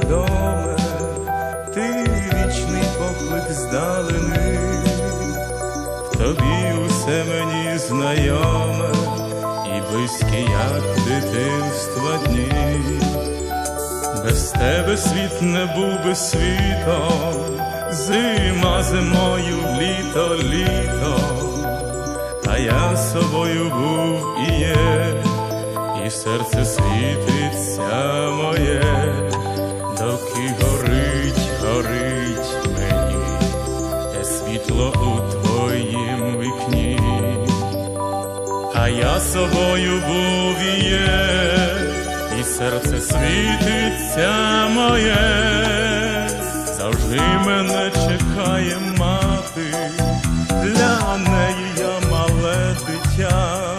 незабутній доме, ти вічний поклик здалени, в тобі усе мені знайоме. І близькі, як дитинства дні. Без тебе світ не був би світом, зима зимою, літо, літо, а я собою був і є, і серце світиться моє, доки горить, горить мені, те світло у твоїм вікні, а я собою був і є, і серце світиться моє, завжди мене чекає мати, для неї я мале дитя,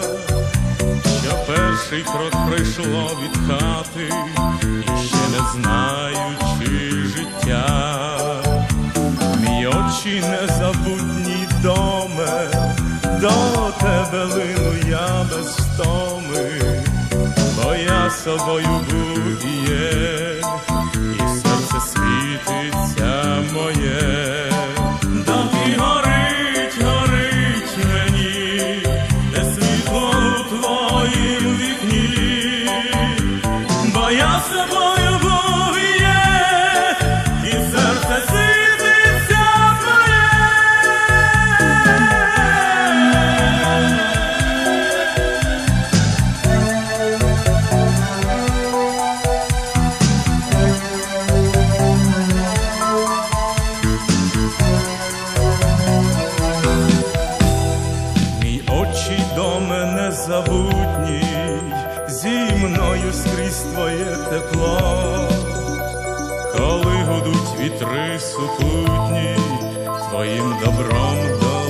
що перший крок прийшло від хати, і знаючи життя. Мій очі незабутній доме, до тебе лину я без втоми, бо я собою був і є, мене забутній, зі мною скрізь твоє тепло, коли гудуть вітри супутні, твоїм добром до